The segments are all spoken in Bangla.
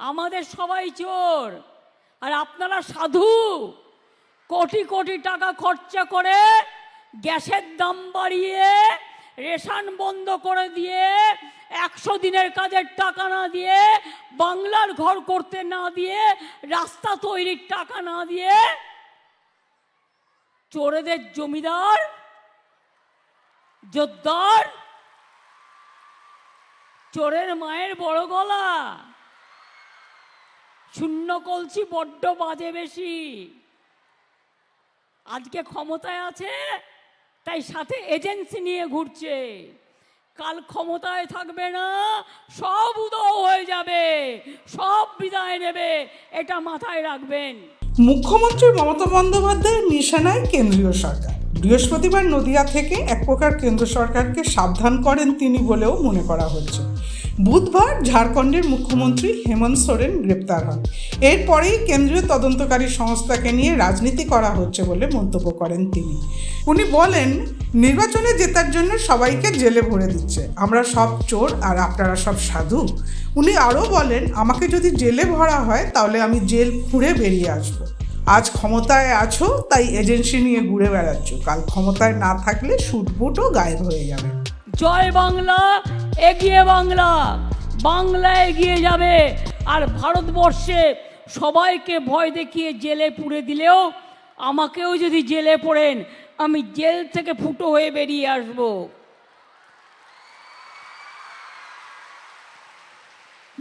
আমাদের সবাই চোর। আর আপনারা সাধু। কোটি কোটি টাকা খরচা করে গ্যাসের দাম বাড়িয়ে রেশন বন্ধ করে দিয়ে একশো দিনের কাজের টাকা না দিয়ে বাংলার ঘর করতে না দিয়ে রাস্তা তৈরির টাকা না দিয়ে চোরেদের জমিদার, জোরদার, চোরের মায়ের বড় গলা। শূন্য কলছি, বড্ড বাজে বেশি। আজকে ক্ষমতায় আছে, তাই সাথে এজেন্সি নিয়ে ঘুরছে। কাল ক্ষমতায় থাকবে না, সব উদয় হয়ে যাবে, সব বিদায় নেবে, এটা মাথায় রাখবেন। মুখ্যমন্ত্রী মমতা বন্দ্যোপাধ্যায়ের নিশানায় কেন্দ্রীয় সরকার। বৃহস্পতিবার নদিয়া থেকে এক প্রকার কেন্দ্র সরকারকে সাবধান করেন তিনি বলেও মনে করা হচ্ছে। বুধবার ঝাড়খণ্ডের মুখ্যমন্ত্রী হেমন্ত সোরেন গ্রেপ্তার হন। এরপরেই কেন্দ্রীয় তদন্তকারী সংস্থাকে নিয়ে রাজনীতি করা হচ্ছে বলে মন্তব্য করেন তিনি। উনি বলেন নির্বাচনে জেতার জন্য সবাইকে জেলে ভরে দিচ্ছে। আমরা সব চোর আর আপনারা সব সাধু। উনি আরও বলেন আমাকে যদি জেলে ভরা হয় তাহলে আমি জেল ফুঁড়ে বেরিয়ে আসব। আজ ক্ষমতায় আছো তাই এজেন্সি নিয়ে ঘুরে বেড়াচ্ছ। কাল ক্ষমতায় না থাকলে সুটবুটও গায়েব হয়ে যাবে। জয় বাংলা এগিয়ে বাংলা বাংলা এগিয়ে যাবে। আর ভারতবর্ষে সবাইকে ভয় দেখিয়ে জেলে পুড়ে দিলেও আমাকেও যদি জেলে পড়েন, আমি জেল থেকে ফুটো হয়ে বেরিয়ে আসব।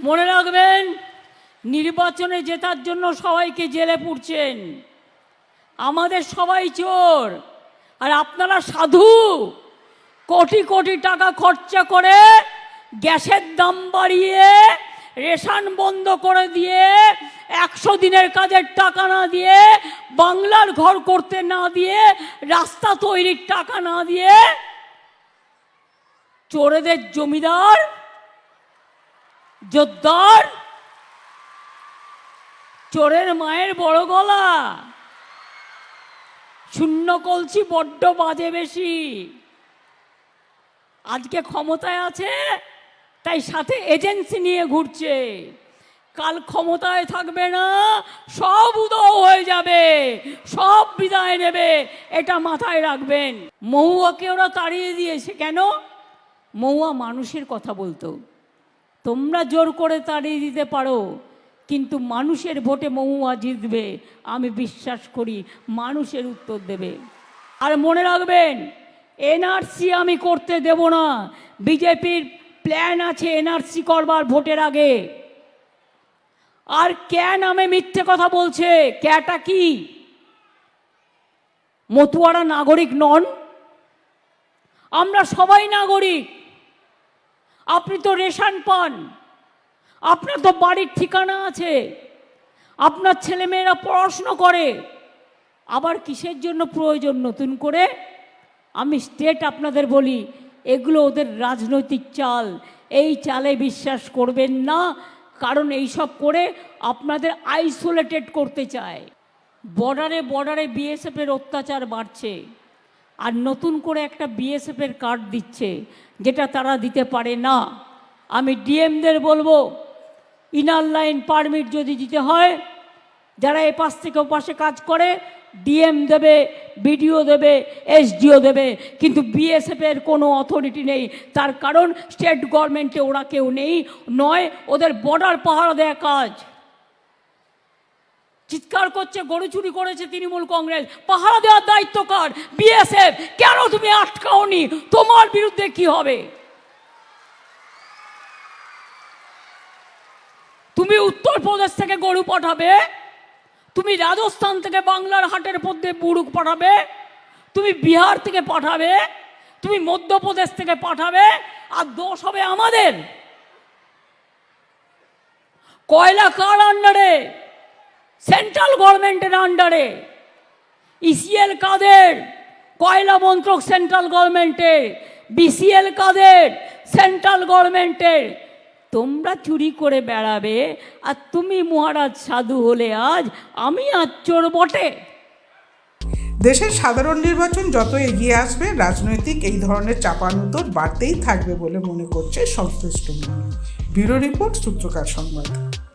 মনে রাখবেন, নির্বাচনে জেতার জন্য সবাইকে জেলে পুড়ছেন। আমাদের সবাই চোর। আর আপনারা সাধু। কোটি কোটি টাকা খরচা করে গ্যাসের দাম বাড়িয়ে রেশন বন্ধ করে দিয়ে একশো দিনের কাজের টাকা না দিয়ে বাংলার ঘর করতে না দিয়ে রাস্তা তৈরির টাকা না দিয়ে চোরেদের জমিদার, জোরদার, চোরের মায়ের বড় গলা। শূন্য কলসি বড্ড বাজে বেশি। আজকে ক্ষমতায় আছে, তাই সাথে এজেন্সি নিয়ে ঘুরছে। কাল ক্ষমতায় থাকবে না, সব উদয় হয়ে যাবে, সব বিদায় নেবে, এটা মাথায় রাখবেন। মহুয়াকে ওরা তাড়িয়ে দিয়েছে, কেন? মহুয়া মানুষের কথা বলতো, তোমরা জোর করে তাড়িয়ে দিতে পারো, কিন্তু মানুষের ভোটে মহুয়া জিতবে, আমি বিশ্বাস করি মানুষের উত্তর দেবে। আর মনে রাখবেন এনআরসি আমি করতে দেব না। বিজেপির প্ল্যান আছে এনআরসি করবার ভোটের আগে। আর ক্যা নামে মিথ্যে কথা বলছে? ক্যাটা কি? মতুয়ারা নাগরিক নন? আমরা সবাই নাগরিক। আপনি তো রেশন পান। আপনার তো বাড়ির ঠিকানা আছে। আপনার ছেলেমেয়েরা পড়াশুনো করে। আবার কিসের জন্য প্রয়োজন নতুন করে? আমি স্টেট আপনাদের বলি, এগুলো ওদের রাজনৈতিক চাল। এই চালে বিশ্বাস করবেন না, কারণ এইসব করে আপনাদের আইসোলেটেড করতে চায়। বর্ডারে বর্ডারে বিএসএফের অত্যাচার বাড়ছে। আর নতুন করে একটা বিএসএফের কার্ড দিচ্ছে, যেটা তারা দিতে পারে না। আমি ডিএমদের বলব ইনার লাইন পারমিট যদি দিতে হয়, যারা এ পাশ থেকে ও পাশে কাজ করে ডিএম দেবে বিডিও দেবে এসডিও দেবে, কিন্তু বিএসএফের কোনো অথরিটি নেই। তার কারণ স্টেট গভর্নমেন্টে ওরা কেউ নেই, নয়, ওদের বর্ডার পাহারা দেয়া কাজ। চিৎকার করছে, গরু চুরি করেছে তৃণমূল কংগ্রেস। পাহারা দেওয়ার দায়িত্ব কার? বিএসএফ কেন তুমি আটকাওনি? তোমার বিরুদ্ধে কি হবে? তুমি উত্তরপ্রদেশ থেকে গরু পাঠাবে তুমি রাজস্থান থেকে বাংলার হাটের মধ্যে বুড়ুক পাঠাবে, তুমি বিহার থেকে পাঠাবে, তুমি মধ্যপ্রদেশ থেকে পাঠাবে, আর দোষ হবে আমাদের। কয়লা কার আন্ডারে? সেন্ট্রাল গভর্নমেন্টের আন্ডারে। ইসিএল কাদের? কয়লা মন্ত্রক সেন্ট্রাল গভর্নমেন্টের বিসিএল কাদের? সেন্ট্রাল গভর্নমেন্টের। তোমরা চুরি করে বেড়াবে, আর তুমি মহারাজ সাধু হলে আজ আমি আজ চোর বটে দেশের সাধারণ নির্বাচন যত এগিয়ে আসবে, রাজনৈতিক এই ধরনের চাপানুতর বাড়তেই থাকবে বলে মনে করছে সংশ্লিষ্ট মহল। ব্যুরো রিপোর্ট সূত্রকার সংবাদ